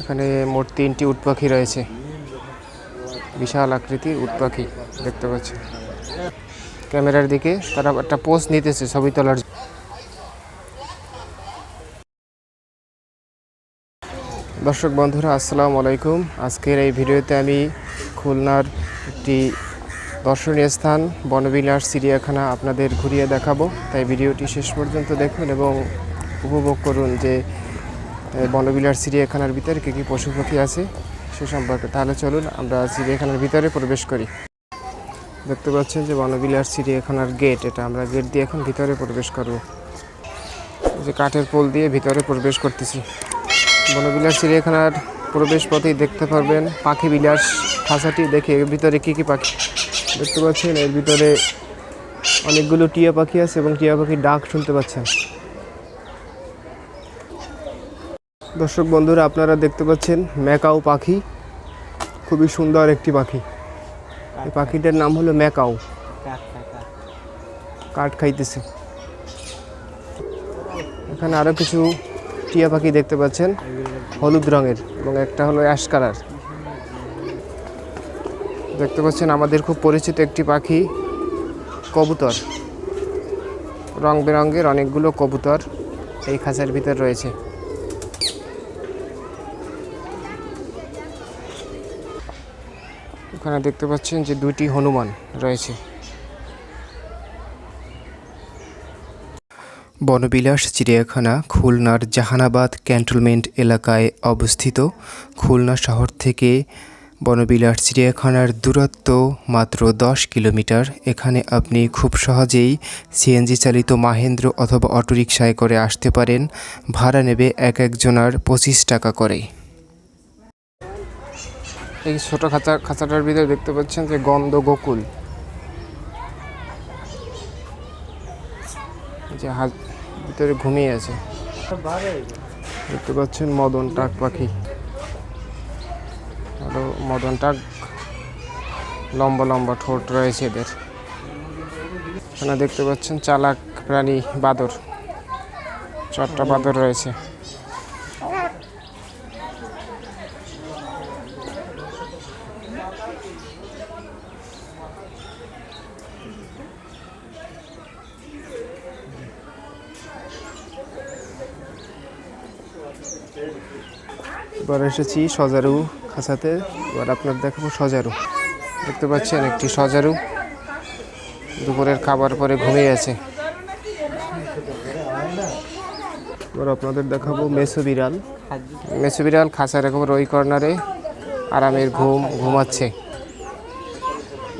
এখানে মোট তিনটি উট পাখি রয়েছে। বিশাল আকৃতির উট পাখি দেখতে পাচ্ছি। ক্যামেরার দিকে তারা একটা পোস্ট নিতেছে ছবি তোলার দর্শক বন্ধুরা, আসসালামু আলাইকুম। আজকের এই ভিডিওতে আমি খুলনার একটি দর্শনীয় স্থান, বনবিলাস চিড়িয়াখানা আপনাদের ঘুরিয়ে দেখাবো। তাই ভিডিওটি শেষ পর্যন্ত দেখুন এবং উপভোগ করুন যে এই বনবিলাস চিড়িয়াখানার ভিতরে কী কী পশু পাখি আছে সে সম্পর্কে। তাহলে চলুন আমরা চিড়িয়াখানার ভিতরে প্রবেশ করি। দেখতে পাচ্ছেন যে বনবিলার চিড়িয়াখানার গেট এটা আমরা গেট দিয়ে এখন ভিতরে প্রবেশ করব। যে কাঠের পোল দিয়ে ভিতরে প্রবেশ করতেছি। বনবিলার চিড়িয়াখানার প্রবেশ পথেই দেখতে পারবেন পাখি বিলাস খাঁচাটি। দেখে, এর ভিতরে কী কী পাখি? দেখতে পাচ্ছেন, এর ভিতরে অনেকগুলো টিয়া পাখি আছে এবং টিয়া পাখির ডাক শুনতে পাচ্ছেন। দর্শক বন্ধুরা আপনারা দেখতে পাচ্ছেন ম্যাকাও পাখি। খুবই সুন্দর একটি পাখি। এই পাখিটার নাম হলো ম্যাকাও। কাঠ খাইতেছে। এখানে আরও কিছু টিয়া পাখি দেখতে পাচ্ছেন হলুদ রঙের এবং একটা হলো অ্যাশ কালার। দেখতে পাচ্ছেন আমাদের খুব পরিচিত একটি পাখি কবুতর। রং বেরঙের অনেকগুলো কবুতর এই খাঁচার ভিতর রয়েছে। ওখানে দেখতে পাচ্ছেন যে দুটি হনুমান রয়েছে। বনবিলাস চিড়িয়াখানা খুলনার জাহানাবাদ ক্যান্টনমেন্ট এলাকায় অবস্থিত। খুলনা শহর থেকে বনবিলাস চিড়িয়াখানার দূরত্ব মাত্র দশ কিলোমিটার। এখানে আপনি খুব সহজেই সিএনজি চালিত মাহেন্দ্র অথবা অটোরিকশায় করে আসতে পারেন। ভাড়া নেবে এক একজনার পঁচিশ টাকা করে এই ছোট খাঁচা খাঁচাটার ভিতরে দেখতে পাচ্ছেন যে গন্ধ গোকুল। যে হাত ভিতরে ঘুমিয়ে আছে। দেখতে পাচ্ছেন মদন টাক পাখি। আরও মদন টাক, লম্বা লম্বা ঠোঁট রয়েছে এদের। এখানে দেখতে পাচ্ছেন চালাক প্রাণী বাদর। চারটা বাদর রয়েছে। এবার এসেছি সজারু খাঁচাতে। এবার আপনার দেখাবো সজারু। দেখতে পাচ্ছেন একটি সজারু। দুপুরের খাবার পরে ঘুমিয়ে আছে। এবার আপনাদের দেখাবো মেসো বিড়াল। মেসো বিড়াল খাঁচার একেবারে ওই কর্নারে আরামের ঘুম, ঘুমাচ্ছে।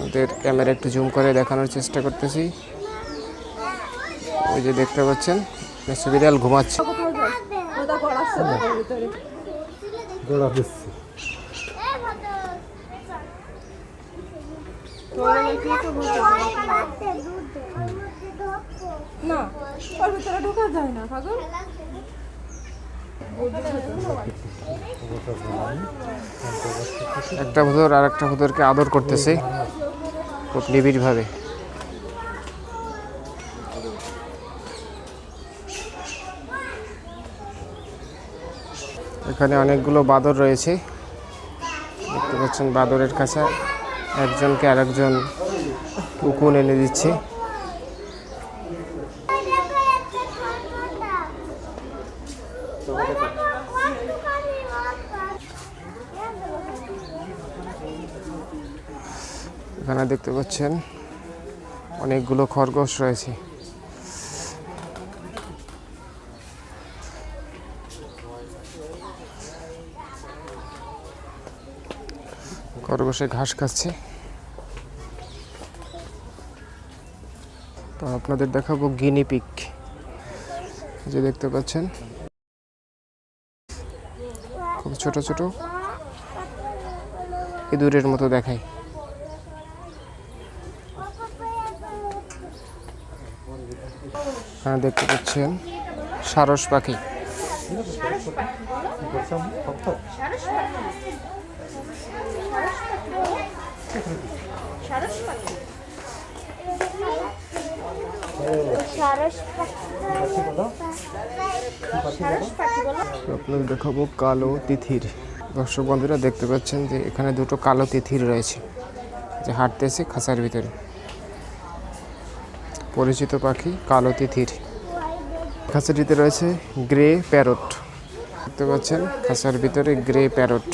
ওদের ক্যামেরা একটু জুম করে দেখানোর চেষ্টা করতেছি। ওই যে দেখতে পাচ্ছেন, মেসো বিড়াল ঘুমাচ্ছে। গোড়া দিচ্ছি। তোর কি তো বলতে না ওর ভিতরে ঢোকা যায় না পাগল। একটা ভুতর আর একটা ভুতরকে আদর করতেছে খুব নিবিড়ভাবে। এখানে অনেকগুলো বাদর রয়েছে। দেখতে পাচ্ছেন বাদরের কাছে একজনকে আরেকজন উকুন এনে দিচ্ছে। এখানে দেখতে পাচ্ছেন অনেকগুলো খরগোশ রয়েছে। খরগোশে ঘাস খাচ্ছে। তো আপনাদের দেখাবো গিনি পিক। যে দেখতে পাচ্ছেন। খুব ছোট ছোট। ইঁদুরের মতো দেখায়। হ্যাঁ দেখতে পাচ্ছেন। সারস পাখি। সারস আপনাদের দেখাবো কালো তিথির। দর্শক বন্ধুরা দেখতে পাচ্ছেন যে এখানে দুটো কালো তিথির রয়েছে। যে হাঁটতেছে খাঁচার ভিতরে। পরিচিত পাখি কালো তিথির। খাঁচাটিতে রয়েছে গ্রে প্যারট। দেখতে পাচ্ছেন, খাঁচার ভিতরে গ্রে প্যারট।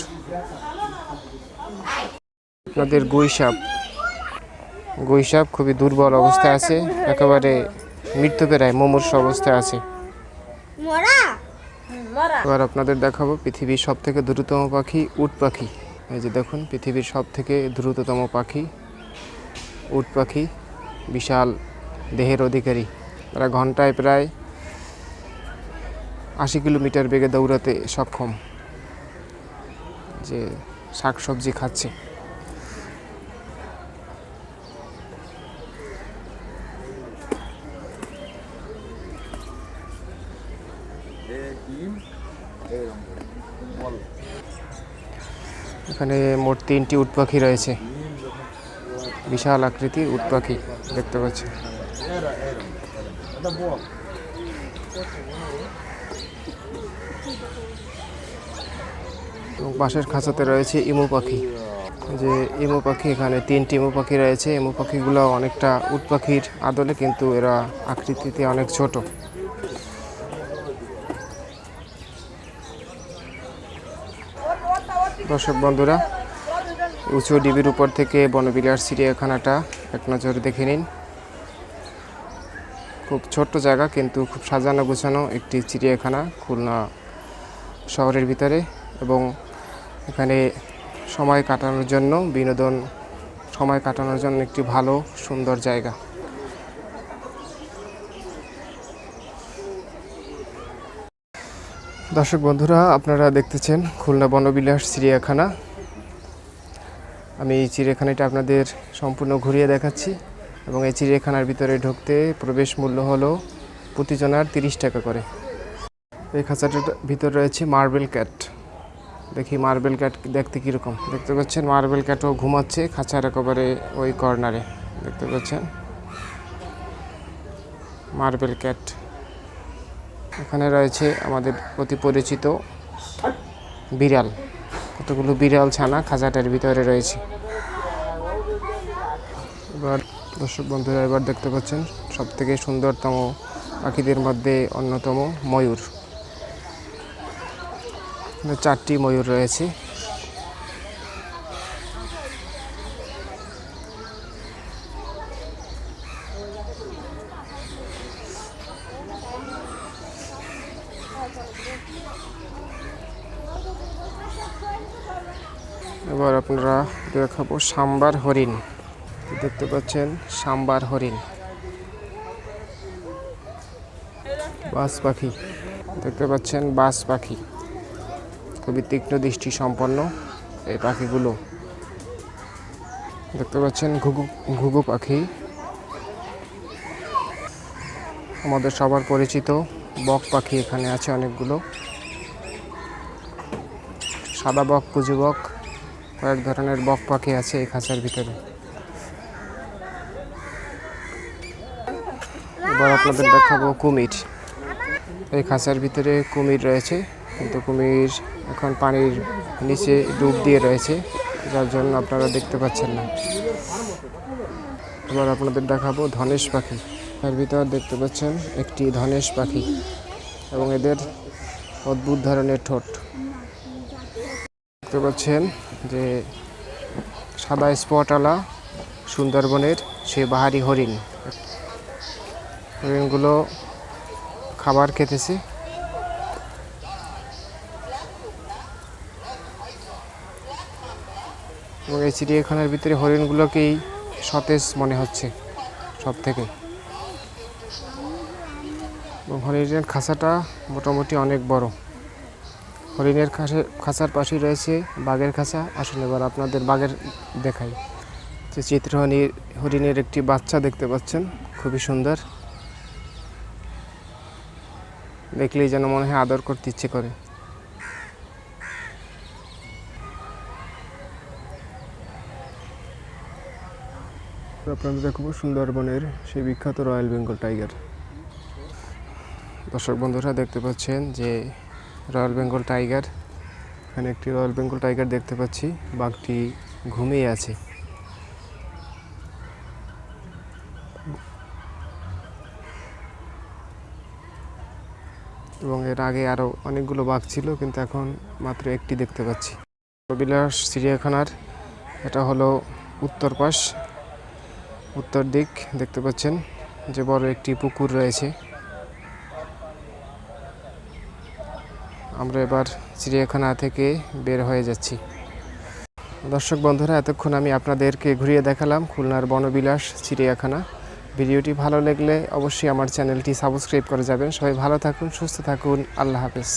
আপনাদের গুইসাপ গুইসাপ খুবই দুর্বল অবস্থায় আছে একেবারে মৃত্যুপেরায় মুমূর্ষ অবস্থায় আছে। এবার আপনাদের দেখাবো পৃথিবীর সব থেকে দ্রুততম পাখি উট পাখি। এই যে দেখুন পৃথিবীর সব থেকে দ্রুততম পাখি উট পাখি বিশাল দেহের অধিকারী। তারা ঘন্টায় প্রায় আশি কিলোমিটার বেগে দৌড়াতে সক্ষম। যে শাকসবজি খাচ্ছে। এখানে মোট তিনটি উট পাখি রয়েছে। বিশাল আকৃতির উট পাখি দেখতে পাচ্ছি। এবং পাশের খাঁচাতে রয়েছে ইমু পাখি। যে ইমু পাখি, এখানে তিনটি ইমু পাখি রয়েছে। ইমু পাখিগুলো অনেকটা উট পাখির আদলে, কিন্তু এরা আকৃতিতে অনেক ছোট। দর্শক বন্ধুরা, উঁচু ডিবির উপর থেকে বনবিলার চিড়িয়াখানাটা এক নজর দেখে নিন। খুব ছোট্ট জায়গা, কিন্তু খুব সাজানো গোছানো একটি চিড়িয়াখানা খুলনা শহরের ভিতরে এবং এখানে সময় কাটানোর জন্য, বিনোদন, সময় কাটানোর জন্য একটি ভালো, সুন্দর জায়গা। দর্শক বন্ধুরা, আপনারা দেখতেছেন খুলনা বনবিলাস চিড়িয়াখানা। আমি এই চিড়িয়াখানাটা আপনাদের সম্পূর্ণ ঘুরিয়ে দেখাচ্ছি এবং এই চিড়িয়াখানার ভিতরে ঢুকতে প্রবেশ মূল্য হলো প্রতিজনার তিরিশ টাকা করে। এই খাঁচাটার ভিতরে রয়েছে মার্বেল ক্যাট। দেখি মার্বেল ক্যাট দেখতে কীরকম। দেখতে পাচ্ছেন মার্বেল ক্যাটও ঘুমাচ্ছে খাঁচার একেবারে ওই কর্নারে। দেখতে পাচ্ছেন মার্বেল ক্যাট। এখানে রয়েছে আমাদের অতি পরিচিত বিড়াল। কতগুলো বিড়াল, ছানা খাজাটার ভিতরে রয়েছে। এবার দর্শক বন্ধুরা, এবার দেখতে পাচ্ছেন সব থেকে সুন্দরতম পাখিদের মধ্যে অন্যতম ময়ূর। চারটি ময়ূর রয়েছে এবার আপনারা দেখাবো সাম্বার হরিণ। দেখতে পাচ্ছেন সাম্বার হরিণ। বাস পাখি। দেখতে পাচ্ছেন বাস পাখি। খুবই তীক্ষ্ণ দৃষ্টি সম্পন্ন এই পাখিগুলো। দেখতে পাচ্ছেন ঘুঘু ঘুঘু পাখি। আমাদের সবার পরিচিত বক পাখি এখানে আছে অনেকগুলো। সাদা বক কুজু বক। কয়েক ধরনের বক পাখি আছে এই খাঁচার ভিতরে। এবার আপনাদের দেখাবো কুমির। এই খাঁচার ভিতরে কুমির রয়েছে, কিন্তু কুমির এখন পানির নিচে ডুব দিয়ে রয়েছে, যার জন্য আপনারা দেখতে পাচ্ছেন না। এবার আপনাদের দেখাবো ধনেশ পাখি। তার ভিতর দেখতে পাচ্ছেন একটি ধনেশ পাখি এবং এদের অদ্ভুত ধরনের ঠোঁট। দেখতে পাচ্ছেন যে সাদা স্পটওয়ালা সুন্দরবনের সে বাহারি হরিণ। হরিণগুলো খাবার খেতেছে। এবং এই চিড়িয়াখানার ভিতরে হরিণগুলোকেই সতেজ মনে হচ্ছে সব থেকে এবং হরিণের খাঁচাটা মোটামুটি অনেক বড়। হরিণের খাঁচে খাঁচার রয়েছে বাঘের খাঁচা। আসলে এবার আপনাদের বাঘের দেখাই। যে চিত্রহরিণীর হরিণের একটি বাচ্চা দেখতে পাচ্ছেন, খুবই সুন্দর। দেখলেই যেন মনে হয় আদর করতে ইচ্ছে করে। আপনাদের দেখাবো সুন্দরবনের সেই বিখ্যাত রয়্যাল বেঙ্গল টাইগার। দর্শক বন্ধুরা দেখতে পাচ্ছেন যে রয়্যাল বেঙ্গল টাইগার। এখানে একটি রয়্যাল বেঙ্গল টাইগার দেখতে পাচ্ছি। বাঘটি ঘুমিয়ে আছে। এবং এর আগে আরও অনেকগুলো বাঘ ছিল, কিন্তু এখন মাত্র একটি দেখতে পাচ্ছি। বিলাস চিড়িয়াখানার, এটা হলো উত্তর পাশ, উত্তর দিক দেখতে পাচ্ছেন। যে বড় একটি পুকুর রয়েছে। আমরা এবার চিড়িয়াখানা থেকে বের হয়ে যাচ্ছি। দর্শক বন্ধুরা, এতক্ষণ আমি আপনাদেরকে ঘুরিয়ে দেখালাম খুলনার বনবিলাস চিড়িয়াখানা। ভিডিওটি ভালো লাগলে অবশ্যই আমার চ্যানেলটি সাবস্ক্রাইব করে যাবেন। সবাই ভালো থাকুন, সুস্থ থাকুন। আল্লাহ হাফেজ।